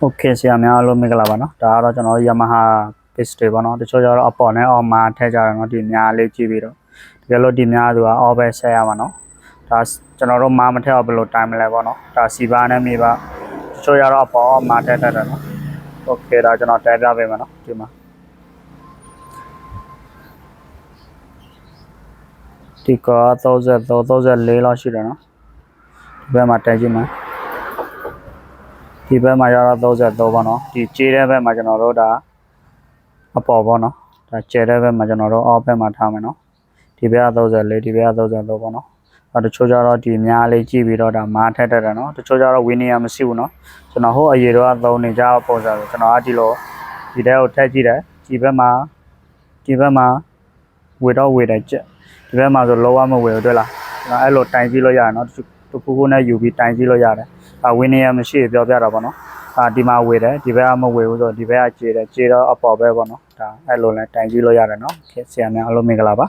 โอเคဆရာများအားလုံးမင်္ဂလာပါเนาะဒါကတော့ကျွန်တော် Yamaha Pix တွေပေါ့เนาะတချို့ကျတော့အပေါ်နဲ့အော်မှာထည့်ကြတယ်เนาะဒီများလေးကြည့်ပြီးတော့တကယ်လို့ဒီများသူက all ပဲဆက်ရမှာเนาะဒါကျွန်တော်တို့မာမထည့်အောင်ဘယ်လိုတိုင်းမလဲပေါ့เนาะဒါစီပါနဲ့မြေပါတချို့ကျတော့အပေါ်အော်မှာထည့်တတ်တယ်เนาะโอเคဒါကျွန်တော်တဲပြပေးမယ်เนาะဒီမှာဒီက33 34လောက်ရှိတယ်เนาะဒီဘက်မှာတဲကြည့်မယ် ဒီဘက်မှာကျတော့33ပေါ့နော်ဒီကျေးတဲ့ဘက်မှာကျွန်တော်တို့ဒါအပေါ်ပေါ့နော်ဒါကျဲတဲ့ဘက်မှာကျွန်တော်တို့အောက်ဘက်မှာထားမယ်နော်ဒီဘက်က34ဒီဘက်က33ပေါ့နော်အဲတချို့ကျတော့ဒီများလေးကြည့်ပြီးတော့ဒါမားထက်တက်တယ်နော်တချို့ကျတော့ဝင်းနေရမရှိဘူးနော်ကျွန်တော်ဟိုအရေတော့သုံးနေကြပုံစံဆိုကျွန်တော်အဒီလိုဒီတဲကိုထက်ကြည့်တယ်ဒီဘက်မှာဒီဘက်မှာဝေတော့ဝေတယ်ကြက်ဒီဘက်မှာဆိုလောဝမဝေဘူးတွေ့လားကျွန်တော်အဲ့လိုတိုင်ကြည့်လို့ရတယ်နော်တခုခုနဲ့ယူပြီးတိုင်ကြည့်လို့ရတယ် အဝင်းနေရမရှိပြောပြတာပေါ့နော်အာဒီမှာဝေတယ်ဒီဘက်ကမဝေဘူးဆိုတော့ဒီဘက်ကကျေတယ်ကျေတော့အပေါ်ပဲပေါ့နော်ဒါအဲ့လိုလဲတိုင်ကြည့်လို့ရတယ်နော်ခေတ်ဆရာများအားလုံးမင်္ဂလာပါ